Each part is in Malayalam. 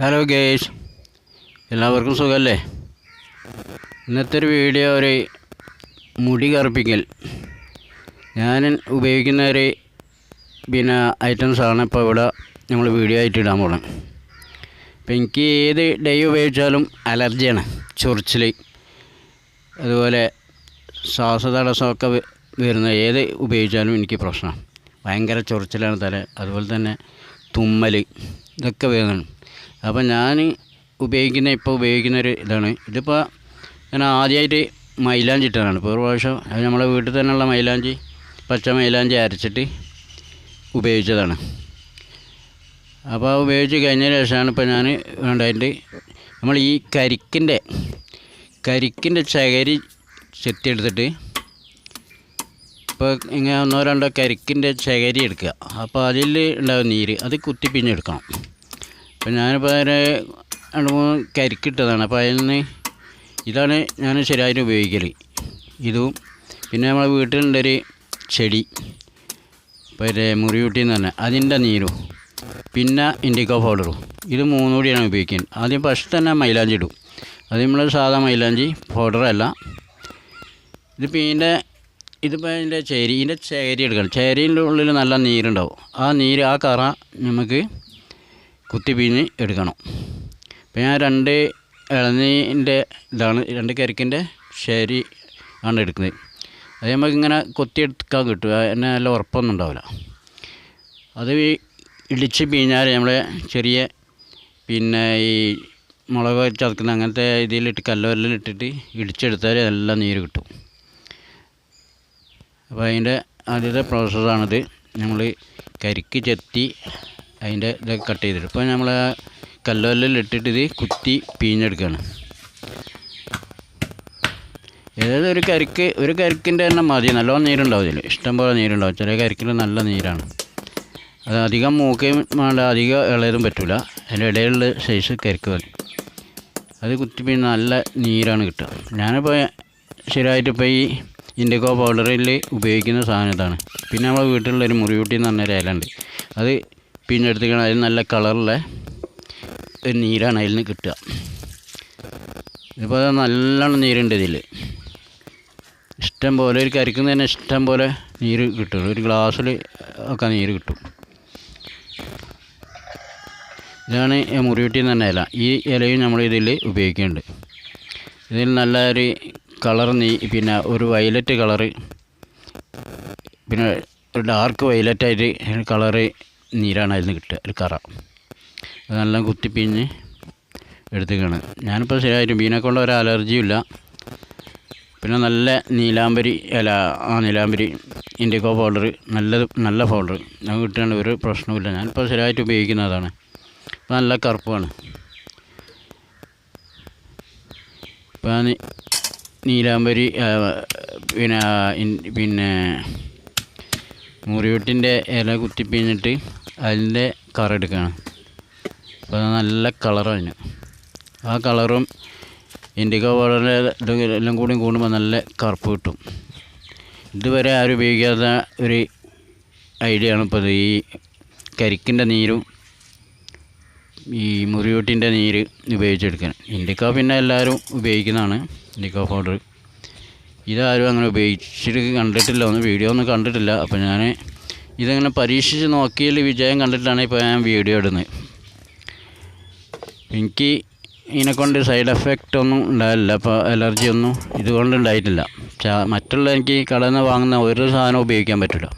ഹലോ ഗേഷ് എല്ലാവർക്കും സുഖമല്ലേ ഇന്നത്തെ ഒരു വീഡിയോ ഒരു മുടി കറുപ്പിക്കൽ. ഞാൻ ഉപയോഗിക്കുന്ന ഒരു പിന്നെ ഐറ്റംസാണ് ഇപ്പോൾ ഇവിടെ നമ്മൾ വീഡിയോ ആയിട്ട് ഇടാൻ പോകുന്നത് ഇപ്പം എനിക്ക് ഏത് ഡേ ഉപയോഗിച്ചാലും അലർജിയാണ് ചൊറിച്ചിൽ അതുപോലെ ശ്വാസതടസ്സമൊക്കെ വരുന്ന ഏത് ഉപയോഗിച്ചാലും എനിക്ക് പ്രശ്നമാണ്. ഭയങ്കര ചൊറിച്ചിലാണ് തല. അതുപോലെ തന്നെ തുമ്മൽ ഇതൊക്കെ വരുന്നതാണ് അപ്പം ഞാൻ ഉപയോഗിക്കുന്ന ഇപ്പോൾ ഉപയോഗിക്കുന്ന ഒരു ഇതാണ്. ഇതിപ്പോൾ ഞാൻ ആദ്യമായിട്ട് മൈലാഞ്ചി ഇട്ടതാണ്. ഇപ്പോൾ ഒരു പ്രാവശ്യം അത് നമ്മളെ വീട്ടിൽ തന്നെയുള്ള മൈലാഞ്ചി പച്ച മൈലാഞ്ചി അരച്ചിട്ട് ഉപയോഗിച്ചതാണ്. അപ്പോൾ ഉപയോഗിച്ച് കഴിഞ്ഞ ശേഷമാണ് ഇപ്പോൾ ഞാൻ വേണ്ടതിന്റെ നമ്മൾ ഈ കരിക്കിന്റെ കരിക്കിന്റെ ചകരി ചെത്തിയെടുത്തിട്ട് ഇപ്പോൾ ഇങ്ങനെ ഒന്നോ രണ്ടോ കരിക്കിന്റെ ചകരി എടുക്കുക. അപ്പോൾ അതിൽ ഉണ്ടാവും നീര് അത് കുത്തി പിഞ്ഞെടുക്കണം അപ്പോൾ ഞാനിപ്പോൾ അതിന് രണ്ട് മൂന്ന് കരിക്കിട്ടതാണ് അപ്പോൾ അതിൽ നിന്ന് ഇതാണ് ഞാൻ ശരിയായിട്ട് ഉപയോഗിക്കൽ ഇതും പിന്നെ നമ്മളെ വീട്ടിലുണ്ടൊരു ചെടി. പിന്നെ മുറിയൂട്ടി എന്ന് പറഞ്ഞാൽ അതിന്റെ നീരും. പിന്നെ ഇൻഡിക്കോ പൗഡറും ഇത് മൂന്നും കൂടിയാണ് ഉപയോഗിക്കുന്നത്. ആദ്യം ഫസ്റ്റ് തന്നെ മൈലാഞ്ചി ഇടും. അത് നമ്മൾ സാധാ മൈലാഞ്ചി പൗഡറല്ല ഇത് ഇതിന്റെ ഇതിപ്പോൾ ഇതിന്റെ ചേരി എടുക്കണം. ചേരീന്റെ ഉള്ളിൽ നല്ല നീരുണ്ടാവും. ആ നീര് ആ കറ നമുക്ക് കുത്തി പിഴിഞ്ഞ് എടുക്കണം. ഇപ്പം ഞാൻ രണ്ട് ഇളനീന്റെ ഇതാണ് രണ്ട് കരിക്കിന്റെ ശരി ആണ് എടുക്കുന്നത്. അത് നമുക്ക് ഇങ്ങനെ കൊത്തിയെടുക്കാൻ കിട്ടും. എന്നെ നല്ല ഉറപ്പൊന്നും ഉണ്ടാവില്ല. അത് ഇടിച്ച് പിഴിഞ്ഞാൽ നമ്മളെ ചെറിയ പിന്നെ ഈ മുളക് ചതക്കുന്ന അങ്ങനത്തെ ഇതിലിട്ട് കല്ലുവല്ലിലിട്ടിട്ട് ഇടിച്ചെടുത്താൽ നല്ല നീര് കിട്ടും. അപ്പോൾ അതിന്റെ ആദ്യത്തെ പ്രോസസ്സാണിത് നമ്മൾ കരിക്ക് ചെത്തി അതിന്റെ ഇതൊക്കെ കട്ട് ചെയ്തിട്ട് ഇപ്പോൾ നമ്മൾ കല്ലുകല്ലിൽ ഇട്ടിട്ട് ഇത് കുത്തി പിഴിഞ്ഞെടുക്കുകയാണ് ഏതായാലും ഒരു കരിക്ക് ഒരു കരിക്കിന്റെ തന്നെ മതി. നല്ലോണം നീരുണ്ടാവും ഇതിൽ ഇഷ്ടംപോലെ നീരുണ്ടാവും. ചില കരിക്കിൽ നല്ല നീരാണ്. അത് അധികം മൂക്കയും വേണ്ട അധികം ഇളയതും പറ്റില്ല അതിന്റെ ഇടയിലുള്ള സൈസ് കരിക്ക് മതി. അത് കുത്തി പിന്നെ നല്ല നീരാണ് കിട്ടുക. ഞാനിപ്പോൾ ശരിയായിട്ട് ഇപ്പോൾ ഈ ഇൻഡിഗോ പൗഡറിൽ ഉപയോഗിക്കുന്ന സാധനം ഇതാണ്. പിന്നെ നമ്മളെ വീട്ടിലുള്ളൊരു മുറിയൂട്ടി എന്ന് പറഞ്ഞൊരു ഇലയുണ്ട് അത് പിന്നെ എടുത്തിക്കണം അതിൽ നല്ല കളറുള്ള ഒരു നീരാണ് അതിൽ നിന്ന് കിട്ടുക. ഇതിപ്പോൾ നല്ലോണം നീരുണ്ട് ഇതിൽ ഇഷ്ടം പോലെ ഒരു കരിക്കുന്ന തന്നെ ഇഷ്ടം പോലെ നീര് കിട്ടും. ഒരു ഗ്ലാസ്സിൽ ഒക്കെ നീര് കിട്ടും. ഇതാണ് ഈ മുറിയൂട്ടി എന്ന് ഇല. ഈ ഇലയും നമ്മൾ ഇതിൽ ഉപയോഗിക്കുന്നുണ്ട്. ഇതിൽ നല്ല ഒരു കളർ നീ പിന്നെ ഒരു വയലറ്റ് കളറ് പിന്നെ ഒരു ഡാർക്ക് വയലറ്റായിട്ട് കളറ് നീരാണ് അതിൽ നിന്ന് കിട്ടുക ഒരു കറ. അത് നല്ല കുത്തിപ്പിഞ്ഞ് എടുത്തുകയാണ് ഞാനിപ്പോൾ ശരിയായിട്ട് മീനെ കൊണ്ട് ഒരു അലർജിയും ഇല്ല. പിന്നെ നല്ല നീലാംബരി അല്ല ആ നീലാംബരി ഇൻഡിഗോ പൗഡർ നല്ലത് നല്ല പൗഡർ ഞങ്ങൾ കിട്ടുകയാണ് ഒരു പ്രശ്നവുമില്ല. ഞാനിപ്പോൾ ശരിയായിട്ട് ഉപയോഗിക്കുന്നതാണ്. അപ്പോൾ നല്ല കറുപ്പാണ്. ഇപ്പം നീലാംബരി പിന്നെ പിന്നെ മുറിവെട്ടിന്റെ ഇല കുത്തിപ്പിഴിഞ്ഞിട്ട് അതിന്റെ കറ എടുക്കുകയാണ് അപ്പോൾ നല്ല കളറാണ് ആ കളറും ഇൻഡിഗോ വളരെ എല്ലാം കൂടി കൂടുമ്പോൾ നല്ല കറുപ്പ് കിട്ടും. ഇതുവരെ ആരും ഉപയോഗിക്കാത്ത ഒരു ഐഡിയ ആണ് ഇപ്പോൾ ഈ കരിക്കിന്റെ നീരും ഈ മുറിയൂട്ടിന്റെ നീര് ഉപയോഗിച്ചെടുക്കാൻ. ഇൻഡിക്ക പിന്നെ എല്ലാവരും ഉപയോഗിക്കുന്നതാണ് ഇൻഡിക്ക പൗഡർ. ഇതാരും അങ്ങനെ ഉപയോഗിച്ചിട്ട് കണ്ടിട്ടില്ല. ഒന്ന് വീഡിയോ ഒന്നും കണ്ടിട്ടില്ല. അപ്പോൾ ഞാൻ ഇതങ്ങനെ പരീക്ഷിച്ച് നോക്കിയതിൽ വിജയം കണ്ടിട്ടാണ് ഇപ്പോൾ ഞാൻ വീഡിയോ ഇടുന്നത്. എനിക്ക് ഇതിനെക്കൊണ്ട് സൈഡ് എഫക്റ്റ് ഒന്നും ഉണ്ടായില്ല. അപ്പോൾ അലർജി ഒന്നും ഇതുകൊണ്ട് ഉണ്ടായിട്ടില്ല. മറ്റുള്ള എനിക്ക് കടയിൽ നിന്ന് വാങ്ങുന്ന ഒരു സാധനം ഉപയോഗിക്കാൻ പറ്റില്ല.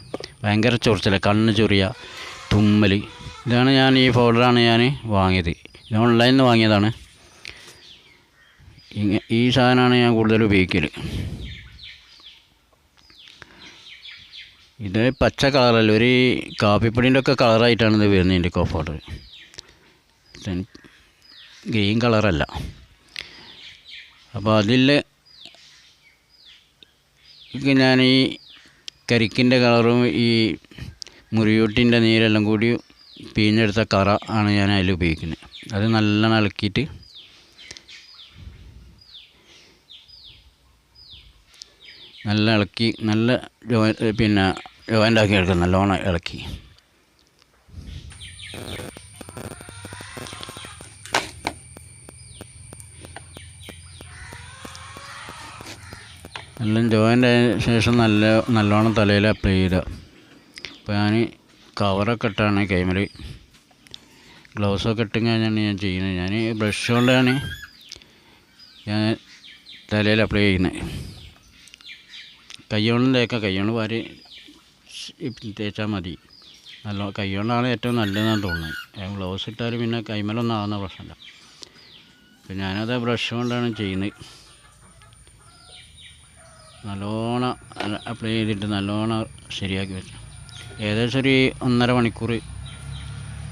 ഭയങ്കര ചൊറിച്ചില്ല കണ്ണ് ചൊറിയ തുമ്മൽ ഇതാണ് ഞാൻ ഈ പൗഡറാണ് ഞാൻ വാങ്ങിയത്. ഇത് ഓൺലൈനിൽ നിന്ന് വാങ്ങിയതാണ്. ഈ സാധനമാണ് ഞാൻ കൂടുതൽ ഉപയോഗിക്കൽ ഇത് പച്ച കളറല്ല ഒരു കാപ്പിപ്പൊടിന്റെ ഒക്കെ കളറായിട്ടാണ് ഇത് വരുന്നത് എന്റെ കോഫ് പൗഡർ ഗ്രീൻ കളറല്ല. അപ്പോൾ അതിൽ ഞാൻ ഈ കരിക്കിന്റെ കളറും ഈ മുറിയൂട്ടിന്റെ നീരെല്ലാം കൂടി പിഴിഞ്ഞെടുത്ത കറ ആണ് ഞാൻ അതിൽ ഉപയോഗിക്കുന്നത്. അത് നല്ലോണം ഇളക്കിയിട്ട് നല്ല ഇളക്കി നല്ല പിന്നെ ജോയിന്റാക്കി എടുക്കും നല്ലോണം ഇളക്കി. നല്ല ജോയിന്റ് ആയ ശേഷം നല്ല നല്ലോണം തലയിൽ അപ്ലൈ ചെയ്യുക അപ്പോൾ ഞാൻ കവറൊക്കെ ഇട്ടാണ് കൈമൽ ഗ്ലൗസൊക്കെ ഇട്ടും കഴിഞ്ഞാണ് ഞാൻ ചെയ്യുന്നത്. ഞാൻ ബ്രഷ് കൊണ്ടാണ് ഞാൻ തലയിൽ അപ്ലൈ ചെയ്യുന്നത്. കൈകൊണ്ടും തേക്കാം കൈകൊണ്ട് വാരി തേച്ചാൽ മതി. നല്ല കൈകൊണ്ടാണ് ഏറ്റവും നല്ലതെന്നാണ് തോന്നുന്നത്. ഗ്ലൗസ് ഇട്ടാൽ പിന്നെ കൈമലൊന്നും ആവുന്ന പ്രശ്നമില്ല. അപ്പം ഞാനത് ബ്രഷ് കൊണ്ടാണ് ചെയ്യുന്നത്. നല്ലോണം അപ്ലൈ ചെയ്തിട്ട് നല്ലോണം ശരിയാക്കി വെച്ചു. ഏകദേശം ഒരു ഒന്നര മണിക്കൂർ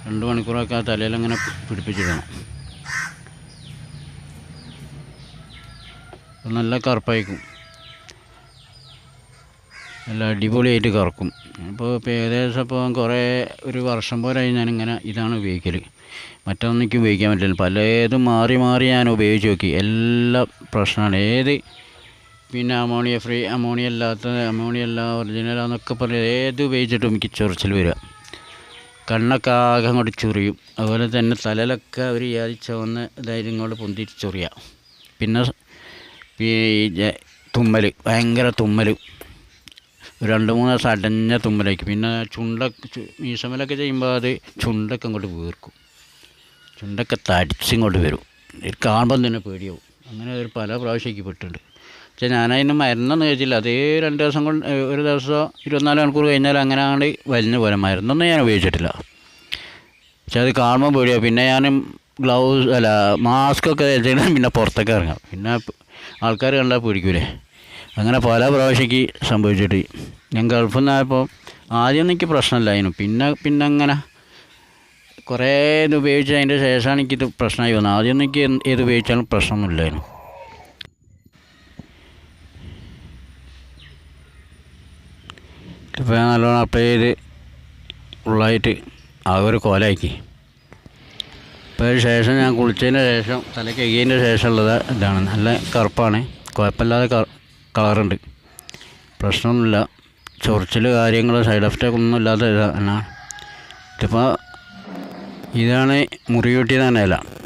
രണ്ട് മണിക്കൂറൊക്കെ ആ തലയിൽ അങ്ങനെ പിടിപ്പിച്ചിടണം നല്ല കറുപ്പായിരിക്കും. നല്ല അടിപൊളിയായിട്ട് കറക്കും. ഇപ്പോൾ ഇപ്പോൾ ഏകദേശം ഇപ്പോൾ കുറേ ഒരു വർഷം പോലായി ഞാനിങ്ങനെ ഇതാണ് ഉപയോഗിക്കൽ മറ്റൊന്നിക്കും ഉപയോഗിക്കാൻ പറ്റില്ല. പലതും മാറി മാറി ഞാൻ ഉപയോഗിച്ച് നോക്കി. എല്ലാ പ്രശ്നമാണ്. ഏത് പിന്നെ അമോണിയ ഫ്രീ അമോണിയ അല്ലാത്ത അമോണിയ അല്ല ഒറിജിനലാന്നൊക്കെ പറഞ്ഞ് ഏത് ഉപയോഗിച്ചിട്ടും എനിക്ക് ചൊറിച്ചിൽ വരിക. കണ്ണൊക്കെ ആകെ അങ്ങോട്ട് ചൊറിയും. അതുപോലെ തന്നെ തലയിലൊക്കെ ഒരു യാതി ചുവന്ന് ഇതായിട്ട് ഇങ്ങോട്ട് പൊന്തിച്ച് ചൊറിയുക പിന്നെ തുമ്മൽ ഭയങ്കര തുമ്മൽ രണ്ട് മൂന്ന് ദിവസം അടഞ്ഞ തുമ്മലേക്ക് പിന്നെ ചുണ്ട മീശമലൊക്കെ ചെയ്യുമ്പോൾ അത് ചുണ്ടൊക്കെ അങ്ങോട്ട് വീർക്കും. ചുണ്ടൊക്കെ തടിച്ചിങ്ങോട്ട് വരും. ഇത് കാണുമ്പം തന്നെ പേടിയാവും. അങ്ങനെ ഒരു പല പ്രാവശ്യം പെട്ടിട്ടുണ്ട്. പക്ഷേ ഞാനതിന് മരുന്നൊന്നും കഴിച്ചില്ല. അതേ രണ്ട് ദിവസം കൊണ്ട് ഒരു ദിവസം ഇരുപത്തിനാല് മണിക്കൂർ കഴിഞ്ഞാൽ അങ്ങനെ അങ്ങോട്ട് വലിഞ്ഞു പോലെ മരുന്നൊന്നും ഞാൻ ഉപയോഗിച്ചിട്ടില്ല. പക്ഷെ അത് കാണുമ്പോൾ പേടിയാണ് പിന്നെ ഞാൻ ഗ്ലൗസ് അല്ല മാസ്കൊക്കെ ധരിച്ചിട്ട് പിന്നെ പുറത്തൊക്കെ ഇറങ്ങാം. പിന്നെ ആൾക്കാർ കണ്ടാൽ പേടിക്കൂലേ. അങ്ങനെ പല പ്രാവശ്യക്ക് സംഭവിച്ചിട്ട്. ഞാൻ ഗൾഫിൽ നിന്നായപ്പോൾ ആദ്യം എനിക്ക് പ്രശ്നമില്ലായിരുന്നു. പിന്നെ പിന്നെ അങ്ങനെ കുറേ ഇത് ഉപയോഗിച്ച് അതിന്റെ ശേഷമാണ് എനിക്കിത് പ്രശ്നമായി വന്നത്. ആദ്യം എനിക്ക് ഏത് ഉപയോഗിച്ചാലും പ്രശ്നമൊന്നുമില്ലായിരുന്നു. ഇപ്പോൾ ഞാൻ നല്ലോണം അപ്ലൈ ചെയ്ത് ഫുള്ളായിട്ട് ആ ഒരു കോലാക്കി. ഇപ്പോൾ ശേഷം ഞാൻ കുളിച്ചതിന് ശേഷം തല കഴുകിയതിന് ശേഷമുള്ളത് ഇതാണ്. നല്ല കറുപ്പാണ്. കുഴപ്പമില്ലാതെ കളറുണ്ട് പ്രശ്നമൊന്നുമില്ല. ചൊറിച്ചിൽ കാര്യങ്ങൾ സൈഡ് എഫക്റ്റ് ഒന്നും ഇല്ലാത്ത ഇതാണ് ഇതിപ്പോൾ ഇതാണ് മുറി കിട്ടിയതാണ് ഇല.